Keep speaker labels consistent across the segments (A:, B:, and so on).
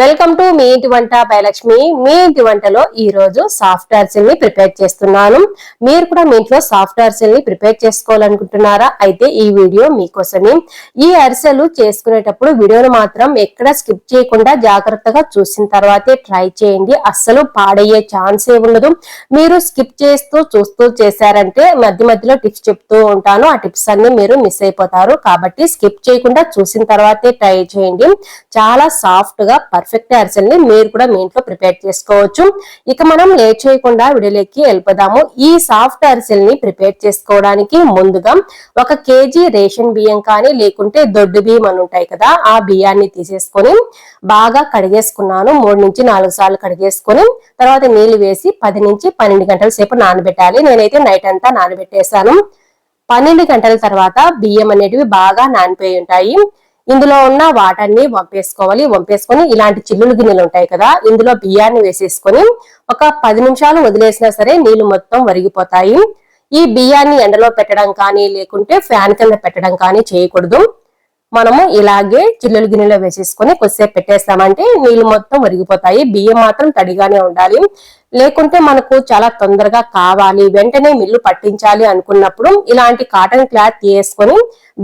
A: Welcome to me ఇంటి వంట భయలక్ష్మి మీ ఇంటి వంటలో ఈ రోజు సాఫ్ట్ని ప్రిపేర్ చేస్తున్నాను. మీరు కూడా మీ ఇంట్లో సాఫ్ట్ అరిసెల్ని ప్రిపేర్ చేసుకోవాలనుకుంటున్నారా? అయితే ఈ వీడియో మీకోసమే. ఈ అరిసెలు చేసుకునేటప్పుడు వీడియోను మాత్రం ఎక్కడ స్కిప్ చేయకుండా జాగ్రత్తగా చూసిన తర్వాతే ట్రై చేయండి. అస్సలు పాడయ్యే ఛాన్సే ఉండదు. మీరు స్కిప్ చేస్తూ చూస్తూ చేశారంటే మధ్య మధ్యలో టిప్స్ చెప్తూ ఉంటాను. ఆ టిప్స్ అన్ని మీరు మిస్ అయిపోతారు. కాబట్టి స్కిప్ చేయకుండా చూసిన తర్వాతే ట్రై చేయండి. చాలా సాఫ్ట్గా పర్ఫెక్ట్ అరిసెల్ని మీరు కూడా మీ ఇంట్లో ప్రిపేర్ చేసుకోవచ్చు. ఇక మనం లేట్ చేయకుండా విడిలోకి వెళ్ళిపోదాము. ఈ సాఫ్ట్ అరిసెల్ని ప్రిపేర్ చేసుకోవడానికి ముందుగా ఒక కేజీ రేషన్ బియ్యం కానీ లేకుంటే దొడ్డు బియ్యం అని ఉంటాయి కదా ఆ బియ్యాన్ని తీసేసుకొని బాగా కడిగేసుకున్నాను. మూడు నుంచి నాలుగు సార్లు కడిగేసుకొని తర్వాత నీళ్ళు వేసి పది నుంచి పన్నెండు గంటల సేపు నానబెట్టాలి. నేనైతే నైట్ అంతా నానబెట్టేశాను. పన్నెండు గంటల తర్వాత బియ్యం అనేటివి బాగా నానిపోయి ఉంటాయి. ఇందులో ఉన్న వాటర్ని వంపేసుకోవాలి. వంపేసుకొని ఇలాంటి చిల్లులు గిన్నెలు ఉంటాయి కదా ఇందులో బియ్యాన్ని వేసేసుకొని ఒక పది నిమిషాలు వదిలేసినా సరే నీళ్ళు మొత్తం వరిగిపోతాయి. ఈ బియ్యాన్ని ఎండలో పెట్టడం కానీ లేకుంటే ఫ్యాన్ కింద పెట్టడం కానీ చేయకూడదు. మనము ఇలాగే చిల్లులు గిన్నెలో వేసేసుకొని కొద్దిసేపు పెట్టేస్తామంటే నీళ్ళు మొత్తం ఒరిగిపోతాయి బియ్యం మాత్రం తడిగానే ఉండాలి. లేకుంటే మనకు చాలా తొందరగా కావాలి. వెంటనే మిల్లు పట్టించాలి అనుకున్నప్పుడు ఇలాంటి కాటన్ క్లాత్ వేసుకొని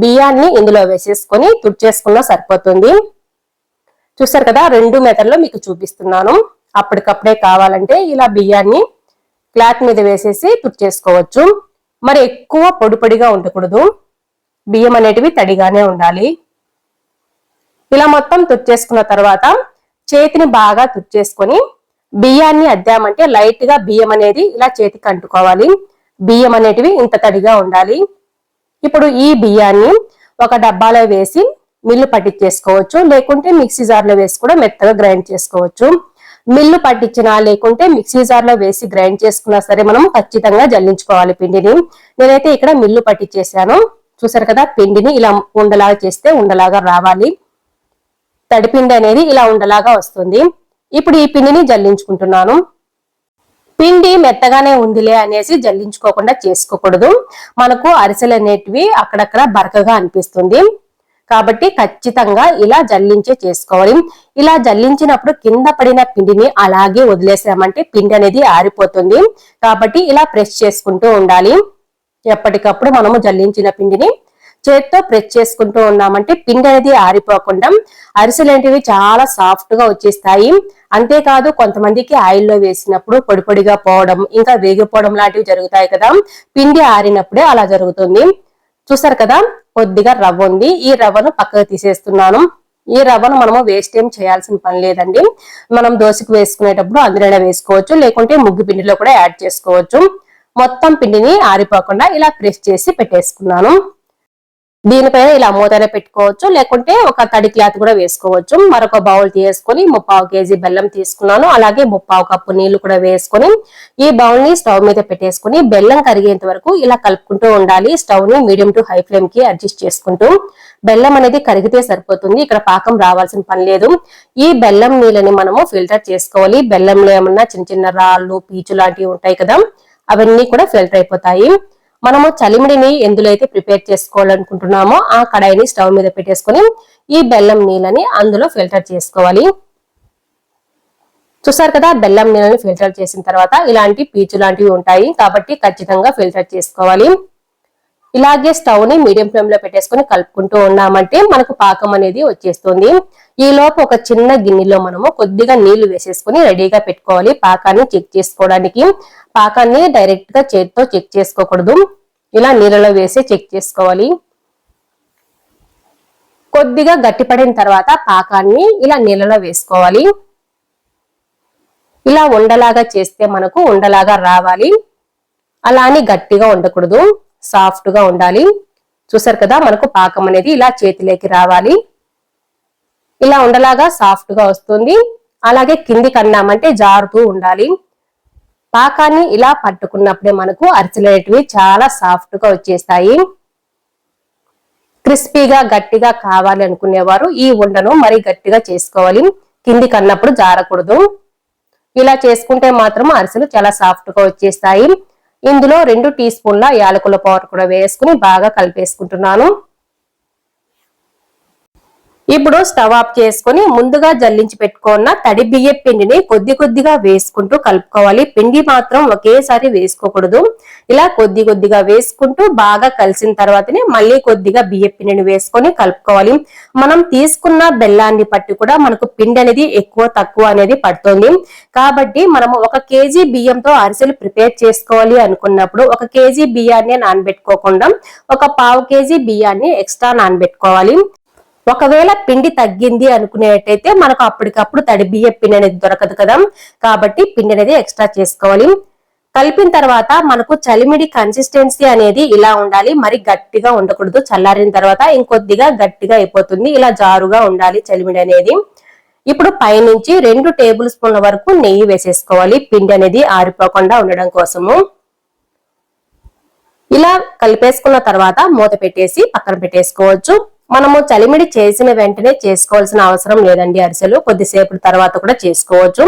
A: బియ్యాన్ని ఇందులో వేసేసుకొని తుడిచేసుకున్నా సరిపోతుంది. చూసారు కదా రెండు మెథడ్లో మీకు చూపిస్తున్నాను. అప్పటికప్పుడే కావాలంటే ఇలా బియ్యాన్ని క్లాత్ మీద వేసేసి తుడిచేసుకోవచ్చు. మరి ఎక్కువ పొడి పొడిగా ఉండకూడదు. బియ్యం అనేటివి తడిగానే ఉండాలి. ఇలా మొత్తం తుచ్చేసుకున్న తర్వాత చేతిని బాగా తుచ్చేసుకొని బియ్యాన్ని అద్దామంటే లైట్గా బియ్యం అనేది ఇలా చేతికి అంటుకోవాలి. బియ్యం అనేటివి ఇంత తడిగా ఉండాలి. ఇప్పుడు ఈ బియ్యాన్ని ఒక డబ్బాలో వేసి మిల్లు పట్టించేసుకోవచ్చు. లేకుంటే మిక్సీ జార్లో వేసి కూడా మెత్తగా గ్రైండ్ చేసుకోవచ్చు. మిల్లు పట్టించినా లేకుంటే మిక్సీ జార్లో వేసి గ్రైండ్ చేసుకున్నా సరే మనం ఖచ్చితంగా జల్లించుకోవాలి పిండిని. నేనైతే ఇక్కడ మిల్లు పట్టించేసాను చూసారు కదా పిండిని ఇలా ఉండలాగా చేస్తే ఉండలాగా రావాలి. తడిపిండి అనేది ఇలా ఉండలాగా వస్తుంది. ఇప్పుడు ఈ పిండిని జల్లించుకుంటున్నాను. పిండి మెత్తగానే ఉందిలే అనేసి జల్లించుకోకుండా చేసుకోకూడదు. మనకు అరిసెలు అనేటివి అక్కడక్కడ బరకగా అనిపిస్తుంది. కాబట్టి ఖచ్చితంగా ఇలా జల్లించే చేసుకోవాలి. ఇలా జల్లించినప్పుడు కింద పడిన పిండిని అలాగే వదిలేసామంటే పిండి అనేది ఆరిపోతుంది. కాబట్టి ఇలా ప్రెస్ చేసుకుంటూ ఉండాలి. ఎప్పటికప్పుడు మనము జల్లించిన పిండిని చేత్తో ప్రెస్ చేసుకుంటూ ఉన్నామంటే పిండి అనేది ఆరిపోకుండా అరిసెలు చాలా సాఫ్ట్గా వచ్చేస్తాయి. అంతేకాదు కొంతమందికి ఆయిల్లో వేసినప్పుడు పొడి పొడిగా పోవడం ఇంకా వేగిపోవడం లాంటివి జరుగుతాయి కదా. పిండి ఆరినప్పుడే అలా జరుగుతుంది. చూసారు కదా కొద్దిగా రవ్వ ఉంది. ఈ రవ్వను పక్కకు తీసేస్తున్నాను. ఈ రవ్వను మనము వేస్ట్ ఏం చేయాల్సిన పని లేదండి. మనం దోశకు వేసుకునేటప్పుడు అందులోనే వేసుకోవచ్చు. లేకుంటే ముగ్గు పిండిలో కూడా యాడ్ చేసుకోవచ్చు. మొత్తం పిండిని ఆరిపోకుండా ఇలా ప్రెస్ చేసి పెట్టేసుకున్నాను. దీనిపైన ఇలా మూతనే పెట్టుకోవచ్చు లేకుంటే ఒక తడి క్లాత్ కూడా వేసుకోవచ్చు. మరొక బౌల్ తీసుకొని ముప్పావు కేజీ బెల్లం తీసుకున్నాను. అలాగే ముప్పావు కప్పు నీళ్ళు కూడా వేసుకొని ఈ బౌల్ని స్టవ్ మీద పెట్టేసుకుని బెల్లం కరిగేంత వరకు ఇలా కలుపుకుంటూ ఉండాలి. స్టవ్ని మీడియం టు హై ఫ్లేమ్కి అడ్జస్ట్ చేసుకుంటూ. బెల్లం అనేది కరిగితే సరిపోతుంది. ఇక్కడ పాకం రావాల్సిన పని లేదు. ఈ బెల్లం నీళ్ళని మనము ఫిల్టర్ చేసుకోవాలి. బెల్లంలో ఏమన్నా చిన్న చిన్న రాళ్ళు పీచు లాంటివి ఉంటాయి కదా అవన్నీ కూడా ఫిల్టర్ అయిపోతాయి. మనము చలిమిడిని ఎందులో అయితే ప్రిపేర్ చేసుకోవాలనుకుంటున్నామో ఆ కడాయిని స్టవ్ మీద పెట్టేసుకొని ఈ బెల్లం నీళ్ళని అందులో ఫిల్టర్ చేసుకోవాలి. చూసారు కదా బెల్లం నీళ్ళని ఫిల్టర్ చేసిన తర్వాత ఇలాంటి పీచు లాంటివి ఉంటాయి కాబట్టి ఖచ్చితంగా ఫిల్టర్ చేసుకోవాలి. ఇలాగే స్టవ్ని మీడియం ఫ్లేమ్లో పెట్టేసుకొని కలుపుకుంటూ ఉన్నామంటే మనకు పాకం అనేది వచ్చేస్తుంది. ఈ లోపు ఒక చిన్న గిన్నెలో మనము కొద్దిగా నీళ్ళు వేసేసుకుని రెడీగా పెట్టుకోవాలి. పాకాన్ని చెక్ చేసుకోవడానికి. పాకాన్ని డైరెక్ట్గా చేతితో చెక్ చేసుకోకూడదు. ఇలా నీళ్ళలో వేసి చెక్ చేసుకోవాలి. కొద్దిగా గట్టిపడిన తర్వాత పాకాన్ని ఇలా నీళ్ళలో వేసుకోవాలి. ఇలా ఉండలాగా చేస్తే మనకు ఉండలాగా రావాలి. అలా అని గట్టిగా ఉండకూడదు. సాఫ్ట్గా ఉండాలి. చూసారు కదా మనకు పాకం అనేది ఇలా చేతిలోకి రావాలి. ఇలా ఉండలాగా సాఫ్ట్గా వస్తుంది. అలాగే కింది కన్నామంటే జారుతూ ఉండాలి. పాకాన్ని ఇలా పట్టుకున్నప్పుడే మనకు అరిచలేటివి చాలా సాఫ్ట్గా వచ్చేస్తాయి. క్రిస్పీగా గట్టిగా కావాలి అనుకునేవారు ఈ ఉండను మరి గట్టిగా చేసుకోవాలి. కింది కన్నప్పుడు జారకూడదు. ఇలా చేసుకుంటే మాత్రం అరిసెలు చాలా సాఫ్ట్గా వచ్చేస్తాయి. ఇందులో రెండు టీ స్పూన్ల యాలకుల పౌడర్ కూడా వేసుకుని బాగా కలిపేసుకుంటున్నాను. ఇప్పుడు స్టవ్ ఆఫ్ చేసుకొని ముందుగా జల్లించి పెట్టుకున్న తడి బియ్య పిండిని కొద్ది కొద్దిగా వేసుకుంటూ కలుపుకోవాలి. పిండి మాత్రం ఒకేసారి వేసుకోకూడదు. ఇలా కొద్ది కొద్దిగా వేసుకుంటూ బాగా కలిసిన తర్వాతనే మళ్ళీ కొద్దిగా బియ్య పిండిని వేసుకొని కలుపుకోవాలి. మనం తీసుకున్న బెల్లాన్ని పట్టి కూడా మనకు పిండి అనేది ఎక్కువ తక్కువ అనేది పడుతుంది. కాబట్టి మనము ఒక కేజీ బియ్యంతో అరిసెలు ప్రిపేర్ చేసుకోవాలి అనుకున్నప్పుడు ఒక కేజీ బియ్యాన్ని నానబెట్టుకోకుండా ఒక పావు కేజీ బియ్యాన్ని ఎక్స్ట్రా నానబెట్టుకోవాలి. ఒకవేళ పిండి తగ్గింది అనుకునేటైతే మనకు అప్పటికప్పుడు తడి బియ్య పిండి అనేది దొరకదు కదా. కాబట్టి పిండి అనేది ఎక్స్ట్రా చేసుకోవాలి. కలిపిన తర్వాత మనకు చలిమిడి కన్సిస్టెన్సీ అనేది ఇలా ఉండాలి. మరి గట్టిగా ఉండకూడదు. చల్లారిన తర్వాత ఇంకొద్దిగా గట్టిగా అయిపోతుంది. ఇలా జారుగా ఉండాలి చలిమిడి అనేది. ఇప్పుడు పైనుంచి రెండు టేబుల్ స్పూన్ల వరకు నెయ్యి వేసేసుకోవాలి. పిండి అనేది ఆరిపోకుండా ఉండడం కోసము. ఇలా కలిపేసుకున్న తర్వాత మూత పెట్టేసి పక్కన పెట్టేసుకోవచ్చు. మనము చలిమిడి చేసిన వెంటనే చేసుకోవాల్సిన అవసరం లేదండి అరిసెలు. కొద్దిసేపు తర్వాత కూడా చేసుకోవచ్చు.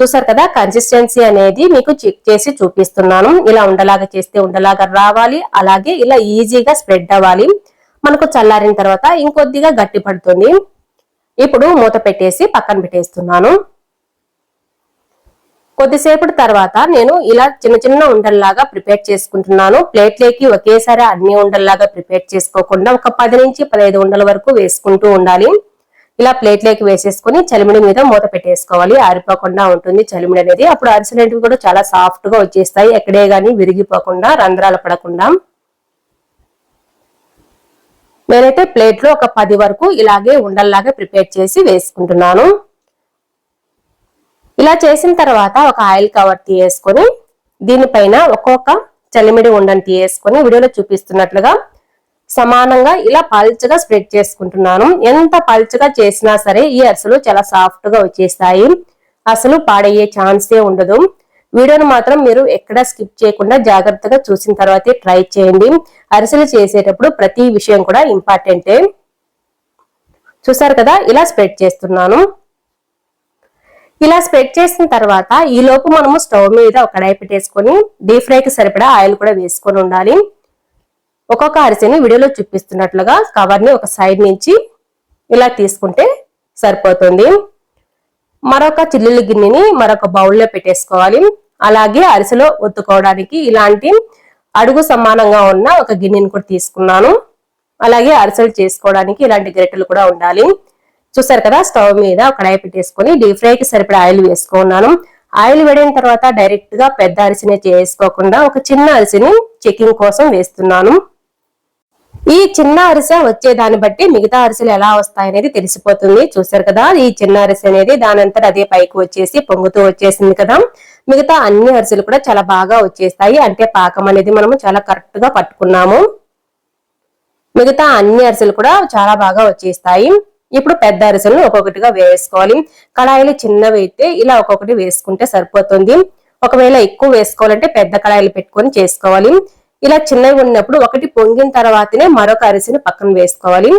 A: చూసారు కదా కన్సిస్టెన్సీ అనేది మీకు చెక్ చేసి చూపిస్తున్నాను. ఇలా ఉండలాగా చేస్తే ఉండలాగా రావాలి. అలాగే ఇలా ఈజీగా స్ప్రెడ్ అవ్వాలి. మనకు చల్లారిన తర్వాత ఇంకొద్దిగా గట్టి పడుతుంది ఇప్పుడు మూత పెట్టేసి పక్కన పెట్టేస్తున్నాను. కొద్దిసేపటి తర్వాత నేను ఇలా చిన్న చిన్న ఉండల్లాగా ప్రిపేర్ చేసుకుంటున్నాను. ప్లేట్లోకి ఒకేసారి అన్ని ఉండల్లాగా ప్రిపేర్ చేసుకోకుండా ఒక పది నుంచి పదహైదు ఉండల వరకు వేసుకుంటూ ఉండాలి. ఇలా ప్లేట్లోకి వేసేసుకుని చలిమిడి మీద మూత పెట్టేసుకోవాలి. ఆరిపోకుండా ఉంటుంది చలిమిడి అనేది. అప్పుడు అరిసెలంటివి కూడా చాలా సాఫ్ట్గా వచ్చేస్తాయి. ఎక్కడే గానీ విరిగిపోకుండా రంధ్రాలు పడకుండా. నేనైతే ప్లేట్లో ఒక పది వరకు ఇలాగే ఉండల్లాగా ప్రిపేర్ చేసి వేసుకుంటున్నాను. ఇలా చేసిన తర్వాత ఒక ఆయిల్ కవర్ తీయేసుకొని దీనిపైన ఒక్కొక్క చలిమిడి ఉండని తీయేసుకొని వీడియోలో చూపిస్తున్నట్లుగా సమానంగా ఇలా పల్చగా స్ప్రెడ్ చేసుకుంటున్నాను. ఎంత పల్చగా చేసినా సరే ఈ అరిసెలు చాలా సాఫ్ట్గా వచ్చేస్తాయి. అసలు పాడయ్యే ఛాన్సే ఉండదు. వీడియోను మాత్రం మీరు ఎక్కడ స్కిప్ చేయకుండా జాగ్రత్తగా చూసిన తర్వాతే ట్రై చేయండి. అరిసెలు చేసేటప్పుడు ప్రతి విషయం కూడా ఇంపార్టెంటే. చూసారు కదా? ఇలా స్ప్రెడ్ చేస్తున్నాను. ఇలా స్ప్రెడ్ చేసిన తర్వాత ఈ లోపు మనము స్టవ్ మీద ఒక కడాయి పెట్టేసుకొని డీప్ ఫ్రైకి సరిపడా ఆయిల్ కూడా వేసుకొని ఉండాలి. ఒక్కొక్క అరిసెని వీడియోలో చూపిస్తున్నట్లుగా కవర్ని ఒక సైడ్ నుంచి ఇలా తీసుకుంటే సరిపోతుంది. మరొక చిల్లుల గిన్నెని మరొక బౌల్లో పెట్టేసుకోవాలి. అలాగే అరిసెలో ఒత్తుకోవడానికి ఇలాంటి అడుగు సమానంగా ఉన్న ఒక గిన్నెని కూడా తీసుకున్నాను. అలాగే అరిసెలు చేసుకోవడానికి ఇలాంటి గరిటెలు కూడా ఉండాలి. చూసారు కదా స్టవ్ మీద కడాయి పెట్టేసుకొని డీప్ ఫ్రైకి సరిపడా ఆయిల్ వేసుకున్నాను. ఆయిల్ వేడిన తర్వాత డైరెక్ట్గా పెద్ద అరిసిని చేసుకోకుండా ఒక చిన్న అరిసిని చెకింగ్ కోసం వేస్తున్నాను. ఈ చిన్న అరిసె వచ్చే దాన్ని బట్టి మిగతా అరిసెలు ఎలా వస్తాయనేది తెలిసిపోతుంది. చూసారు కదా ఈ చిన్న అరిసె అనేది దానంతా అదే పైకి వచ్చేసి పొంగుతూ వచ్చేసింది కదా. మిగతా అన్ని అరిసెలు కూడా చాలా బాగా వచ్చేస్తాయి. అంటే పాకం అనేది మనము చాలా కరెక్ట్గా పట్టుకున్నాము. మిగతా అన్ని అరిసెలు కూడా చాలా బాగా వచ్చేస్తాయి. ఇప్పుడు పెద్ద అరిసెలను ఒక్కొక్కటిగా వేసుకోవాలి. కళాయిలు చిన్నవి అయితే ఇలా ఒక్కొక్కటి వేసుకుంటే సరిపోతుంది. ఒకవేళ ఎక్కువ వేసుకోవాలంటే పెద్ద కళాయిలు పెట్టుకొని చేసుకోవాలి. ఇలా చిన్నవి ఉన్నప్పుడు ఒకటి పొంగిన తర్వాతనే మరొక అరిసెను పక్కన వేసుకోవాలి.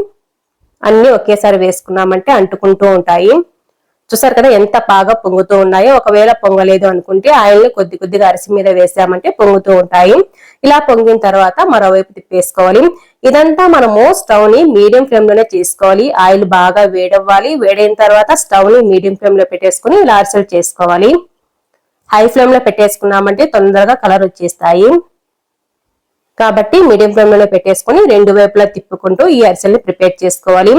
A: అన్ని ఒకేసారి వేసుకున్నామంటే అంటుకుంటూ ఉంటాయి. చూసారు కదా ఎంత బాగా పొంగుతూ ఉన్నాయో. ఒకవేళ పొంగలేదు అనుకుంటే ఆయిల్ని కొద్ది కొద్దిగా అరిసి మీద వేసామంటే పొంగుతూ ఉంటాయి. ఇలా పొంగిన తర్వాత మరోవైపు తిప్పేసుకోవాలి. ఇదంతా మనము స్టవ్ని మీడియం ఫ్లేమ్లోనే చేసుకోవాలి. ఆయిల్ బాగా వేడవ్వాలి. వేడైన తర్వాత స్టవ్ని మీడియం ఫ్లేమ్లో పెట్టేసుకుని ఇలా అరిసెలు చేసుకోవాలి. హై ఫ్లేమ్లో పెట్టేసుకున్నామంటే తొందరగా కలర్ వచ్చేస్తాయి. కాబట్టి మీడియం ఫ్లేమ్లో పెట్టేసుకుని రెండు వైపులా తిప్పుకుంటూ ఈ అరిసెల్ని ప్రిపేర్ చేసుకోవాలి.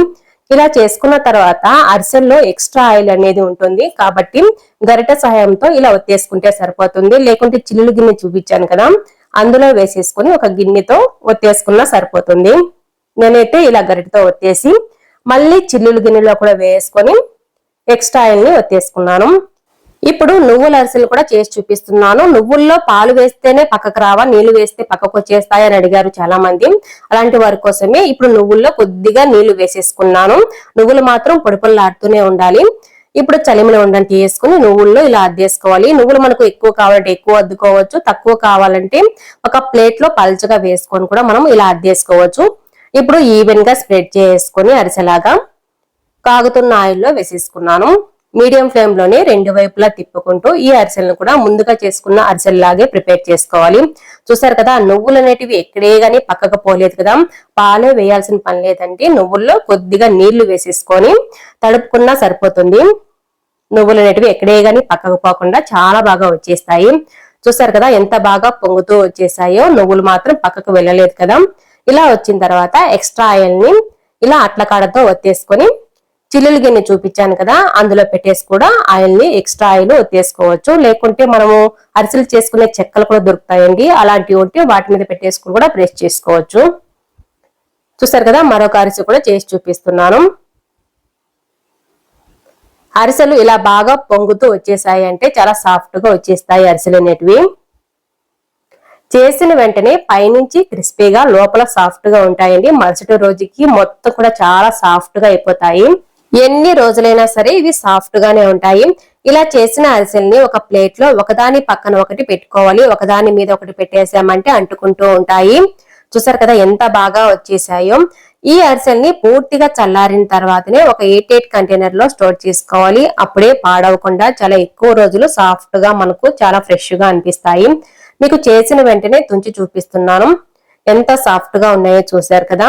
A: ఇలా చేసుకున్న తర్వాత అరిసెల్లో ఎక్స్ట్రా ఆయిల్ అనేది ఉంటుంది. కాబట్టి గరిట సహాయంతో ఇలా ఒత్తేసుకుంటే సరిపోతుంది. లేకుంటే చిల్లులు గిన్నె చూపించాను కదా అందులో వేసేసుకుని ఒక గిన్నెతో ఒత్తేసుకున్నా సరిపోతుంది. నేనైతే ఇలా గరిటతో ఒత్తేసి మళ్ళీ చిల్లులు గిన్నెలో కూడా వేసుకొని ఎక్స్ట్రా ఆయిల్ని ఒత్తేసుకున్నాను. ఇప్పుడు నువ్వుల అరిసెలు కూడా చేసి చూపిస్తున్నాను. నువ్వుల్లో పాలు వేస్తేనే పక్కకు రావా నీళ్ళు వేస్తే పక్కకు వచ్చేస్తాయి అని అడిగారు చాలా మంది అలాంటి వారి కోసమే ఇప్పుడు నువ్వుల్లో కొద్దిగా నీళ్ళు వేసేసుకున్నాను. నువ్వులు మాత్రం పొడిపొల్లాడుతూనే ఉండాలి. ఇప్పుడు చలిమిని ఉండంటి వేసుకుని నువ్వుల్లో ఇలా అద్దేసుకోవాలి. నువ్వులు మనకు ఎక్కువ కావాలంటే ఎక్కువ అద్దుకోవచ్చు. తక్కువ కావాలంటే ఒక ప్లేట్లో పల్చగా వేసుకొని కూడా మనం ఇలా అద్దేసుకోవచ్చు. ఇప్పుడు ఈవెన్గా స్ప్రెడ్ చేసుకొని అరిసెలాగా కాగుతున్న ఆయిల్లో వేసేసుకున్నాను. మీడియం ఫ్లేమ్లోనే రెండు వైపులా తిప్పుకుంటూ ఈ అరిసెలను కూడా ముందుగా చేసుకున్న అరిసెల్లాగే ప్రిపేర్ చేసుకోవాలి. చూసారు కదా నువ్వులు అనేటివి ఎక్కడే గానీ పక్కకు పోలేదు కదా. పాలు వేయాల్సిన పని లేదండి. నువ్వుల్లో కొద్దిగా నీళ్ళు వేసేసుకొని తడుపుకున్నా సరిపోతుంది. నువ్వులు అనేటివి ఎక్కడే గానీ పక్కకు పోకుండా చాలా బాగా వచ్చేస్తాయి. చూసారు కదా ఎంత బాగా పొంగుతూ వచ్చేసాయో. నువ్వులు మాత్రం పక్కకు వెళ్ళలేదు కదా. ఇలా వచ్చిన తర్వాత ఎక్స్ట్రా ఆయిల్ని ఇలా అట్లకాడతో ఒత్తేసుకొని చిల్లులు గిన్నె చూపించాను కదా అందులో పెట్టేసి కూడా ఆయిల్ని ఎక్స్ట్రా ఆయిల్ తీసుకోవచ్చు. లేకుంటే మనము అరిసెలు చేసుకునే చెక్కలు కూడా దొరుకుతాయండి. అలాంటివి ఉంటే వాటి మీద పెట్టేసుకుని కూడా ప్రెస్ చేసుకోవచ్చు. చూసారు కదా మరొక అరిసె కూడా చేసి చూపిస్తున్నాను. అరిసెలు ఇలా బాగా పొంగుతూ వచ్చేసాయి అంటే చాలా సాఫ్ట్గా వచ్చేస్తాయి అరిసెలు అనేటివి. చేసిన వెంటనే పైనుంచి క్రిస్పీగా లోపల సాఫ్ట్గా ఉంటాయండి. మరుసటి రోజుకి మొత్తం కూడా చాలా సాఫ్ట్గా అయిపోతాయి. ఎన్ని రోజులైనా సరే ఇవి సాఫ్ట్ గానే ఉంటాయి. ఇలా చేసిన అరిసెల్ని ఒక ప్లేట్లో ఒకదాని పక్కన ఒకటి పెట్టుకోవాలి. ఒకదాని మీద ఒకటి పెట్టేసామంటే అంటుకుంటూ ఉంటాయి. చూసారు కదా ఎంత బాగా వచ్చేసాయో. ఈ అరిసెల్ని పూర్తిగా చల్లారిన తర్వాతనే ఒక ఎయిట్ ఎయిట్ కంటైనర్లో స్టోర్ చేసుకోవాలి. అప్పుడే పాడవకుండా చాలా ఎక్కువ రోజులు సాఫ్ట్గా మనకు చాలా ఫ్రెష్గా అనిపిస్తాయి. మీకు చేసిన వెంటనే తుంచి చూపిస్తున్నాను. ఎంత సాఫ్ట్గా ఉన్నాయో చూసారు కదా.